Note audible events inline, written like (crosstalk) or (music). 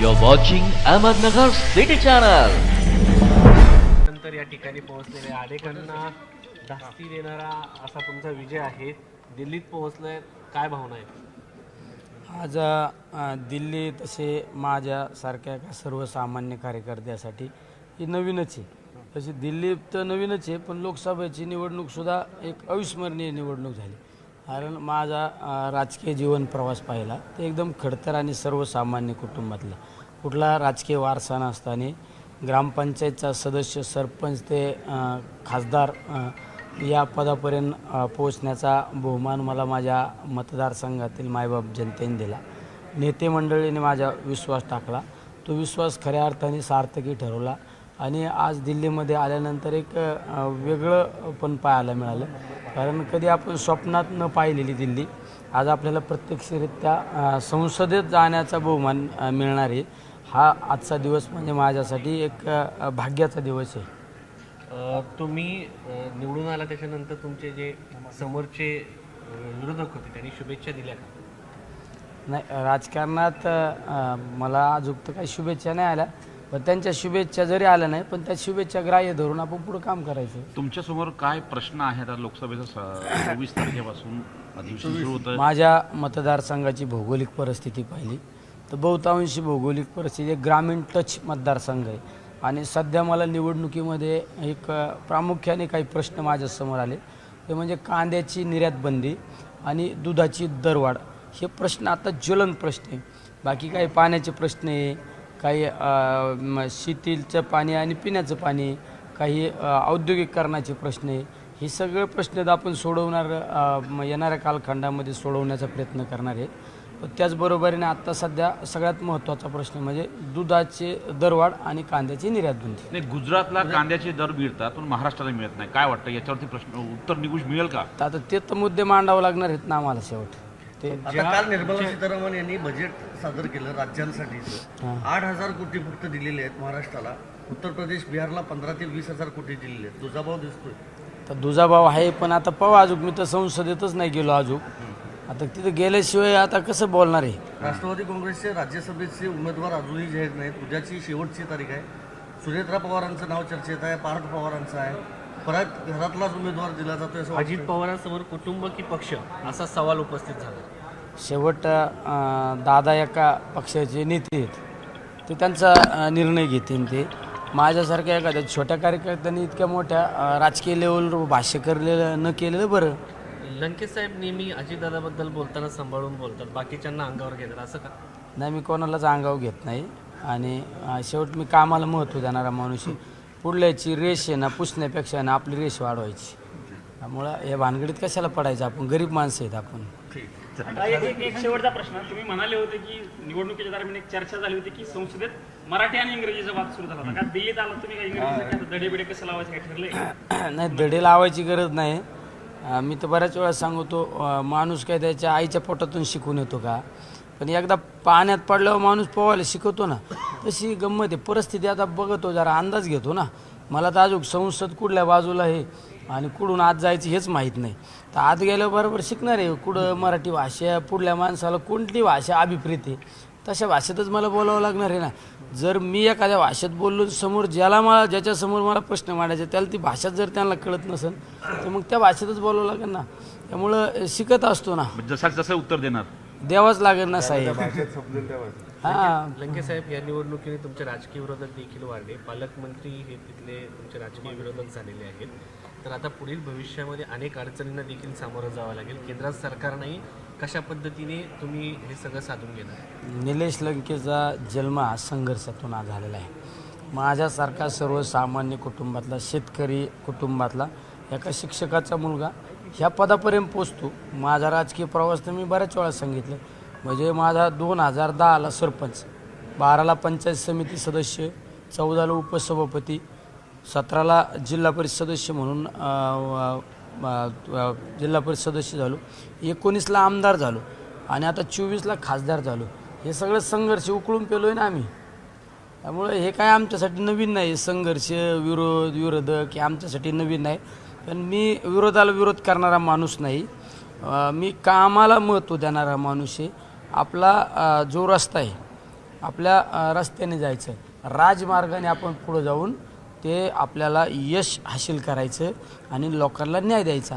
You're watching Ahmednagar City Channel. नंतर या ठिकाणी पोहोचलेले अनेकांना धास्ती देणारा असा तुमचा विजय आहे. दिल्लीत पोहोचलाय काय भावना आहे आज अ, दिल्ली तसे माझ्यासारख्या एका सर्वसामान्य कार्यकर्त्यासाठी ही नवीनच आहे. तशी दिल्ली तर नवीनच आहे पण लोकसभेची निवडणूकसुद्धा एक अविस्मरणीय निवडणूक झाली. कारण माझा राजकीय जीवन प्रवास पाहिला ते एकदम खडतर आणि सर्वसामान्य कुटुंबातला. कुठला राजकीय वारसा नसताना ग्रामपंचायतचा सदस्य सरपंच ते खासदार या पदापर्यंत पोहोचण्याचा बहुमान मला माझ्या मतदारसंघातील मायबाप जनतेने दिला. नेते मंडळीने माझा विश्वास टाकला. तो विश्वास खऱ्या अर्थाने सार्थकी ठरवला. आणि आज दिल्लीमध्ये आल्यानंतर एक वेगळं पण पाहायला मिळालं. कारण कधी आपण स्वप्नात न पाहिलेली दिल्ली आज आपल्याला प्रत्यक्षरित्या संसदेत जाण्याचा बहुमान मिळणार आहे. हा आजचा दिवस म्हणजे माझ्यासाठी एक भाग्याचा दिवस आहे. तुम्ही निवडून आला त्याच्यानंतर तुमचे जे समोरचे विरोधक होते त्यांनी शुभेच्छा दिल्या का? नाही राजकारणात मला अजून तर काही शुभेच्छा नाही आल्या. पण त्यांच्या शुभेच्छा जरी आल्या नाही पण त्या शुभेच्छा ग्राह्य धरून आपण पुढं काम करायचं. तुमच्यासमोर काय प्रश्न आहेत आता लोकसभेचं स- चोवीस तारखेपासून? अधिवेशन सुरू होतं माझ्या मतदारसंघाची भौगोलिक परिस्थिती पाहिली. तर बहुतांशी भौगोलिक परिस्थिती एक ग्रामीण टच मतदारसंघ आहे. आणि सध्या मला निवडणुकीमध्ये एक अ, प्रामुख्याने काही प्रश्न माझ्यासमोर आले. ते म्हणजे कांद्याची निर्यात बंदी आणि दुधाची दरवाढ. हे प्रश्न आता ज्वलन प्रश्न आहे. बाकी काही पाण्याचे प्रश्न आहे काही शेतीचं पाणी आणि पिण्याचं पाणी काही औद्योगिकरणाचे प्रश्न हे सगळे प्रश्न आपण सोडवणार येणाऱ्या कालखंडामध्ये सोडवण्याचा प्रयत्न करणार आहे. त्याचबरोबरीने आत्ता सध्या सगळ्यात महत्त्वाचा प्रश्न म्हणजे दुधाचे दरवाढ आणि कांद्याची निर्यात बंदी नाही गुजरातला कांद्याचे दर मिळतात पण महाराष्ट्राला मिळत नाही. काय वाटतं? याच्यावरती प्रश्न उत्तर निघून मिळेल का? आता ते तर मुद्दे मांडावं लागणार आहेत ना आम्हाला शेवट. आता काल निर्मला सीतारामन यांनी बजेट सादर केलं राज्यांसाठीचं आठ हजार कोटी फक्त दिलेले आहेत महाराष्ट्राला. उत्तर प्रदेश बिहारला पंधरा ते वीस हजार कोटी दिलेले आहेत. तुझा भाव दिसतोय. तर दुजाभाव आहे पण आता पाहू अजून मी तर संसदेतच नाही गेलो अजून आता तिथं गेल्याशिवाय आता कसं बोलणार आहे? राष्ट्रवादी काँग्रेसचे राज्यसभेचे उमेदवार अजूनही जाहीर नाहीत. उद्याची शेवटची तारीख आहे. सुनेत्रा पवारांचं नाव चर्चेत आहे पार्थ पवारांचं आहे. परत घरातलाच उमेदवार दिला जातोय असं अजित. पवारांसमोर कुटुंब की पक्ष असा सवाल उपस्थित झाला. शेवट अं, दादा एका पक्षाचे नेते आहेत. ते त्यांचा अं, निर्णय घेतील ते. माझ्यासारख्या एखाद्या छोट्या कार्यकर्त्यांनी इतक्या मोठ्या अं, राजकीय लेवलवर भाष्य करलेलं न केलेलं बरं. लंकेश साहेब नेहमी अजितदादाबद्दल बोलताना सांभाळून बोलतात. बाकीच्यांना अंगावर घेतात. असं का? नाही मी कोणालाच अंगावर घेत नाही. आणि अं, शेवट मी कामाला महत्त्व देणारा माणूस आहे. पुढल्याची रेष आहे ना पुसण्यापेक्षा ना आपली रेष वाढवायची. त्यामुळं या भानगडीत कशाला पडायचं? आपण गरीब माणसं आहेत आपण. आता एक एक- एक शेवटचा प्रश्न. तुम्ही म्हणाले होते की निवडणुकीच्या दरम्यान एक चर्चा झाली होती की संसदेत मराठी आणि इंग्रजीचा वाद सुरू झाला होता. का दिल्लीत आला तुम्ही काय इंग्रजीचं? दडे बिडे कसं लावायचं काय ठरलंय? (coughs) नाही दडे लावायची गरज नाही. अं, मी तर बऱ्याच वेळा सांगतो अं, माणूस काय त्याच्या आईच्या पोटातून शिकून येतो का? पण एकदा पाण्यात पडल्यावर माणूस पोहायला शिकवतो ना तशी गंमत आहे. परिस्थिती आता बघतो जरा अंदाज घेतो ना. मला तर अजून संसद कुठल्या बाजूला आहे आणि कुठून आत जायचं हेच माहीत नाही. तर आत गेल्याबरोबर शिकणार आहे. कुठं मराठी भाषा पुढल्या माणसाला कोणती भाषा अभिप्रेत आहे? तशा भाषेतच मला बोलावं लागणार आहे ना. जर मी एखाद्या भाषेत बोललो समोर ज्याला मला ज्याच्यासमोर मला प्रश्न मांडायचे त्याला ती भाषा जर त्यांना कळत नसेल तर मग त्या भाषेतच बोलावं लागेल ना. त्यामुळं शिकत असतो ना. जसं जसं उत्तर देणार. द्यावंच लागेल ना साहेब. हां. लंकेश साहेब या निवडणुकीने तुमचे राजकीय विरोधक देखील वाढले. पालकमंत्री हे तिथले तुमचे राजकीय विरोधक झालेले आहेत. तर आता पुढील भविष्यामध्ये अनेक अडचणींना देखील सामोरं जावं लागेल. केंद्रात सरकारनेही कशा पद्धतीने तुम्ही हे सगळं साधून घेणार? निलेश लंकेचा जन्म हा संघर्षातून आज झालेला आहे. माझ्यासारखा सर्वसामान्य कुटुंबातला शेतकरी कुटुंबातला एका शिक्षकाचा मुलगा ह्या पदापर्यंत पोचतो. माझा राजकीय प्रवास तर मी बऱ्याच वेळा सांगितलं. म्हणजे माझा दोन हजार दहाला सरपंच बाराला पंचायत समिती सदस्य चौदाला उपसभापती सतराला जिल्हा परिषद सदस्य म्हणून जिल्हा परिषद सदस्य झालो. एकोणीसला आमदार झालो आणि आता चोवीसला खासदार झालो. हे सगळं संघर्ष उकळून पेलो आहे ना आम्ही. त्यामुळे हे काय आमच्यासाठी नवीन नाही. संघर्ष विरोध विरोधक हे आमच्यासाठी नवीन नाही. पण मी विरोधाला विरोध करणारा माणूस नाही. मी कामाला महत्त्व देणारा माणूस आहे. आपला जो रस्ता आहे आपल्या रस्त्याने जायचं राजमार्गाने आपण पुढं जाऊन ते आपल्याला यश हासिल करायचं आणि लोकांना न्याय द्यायचा.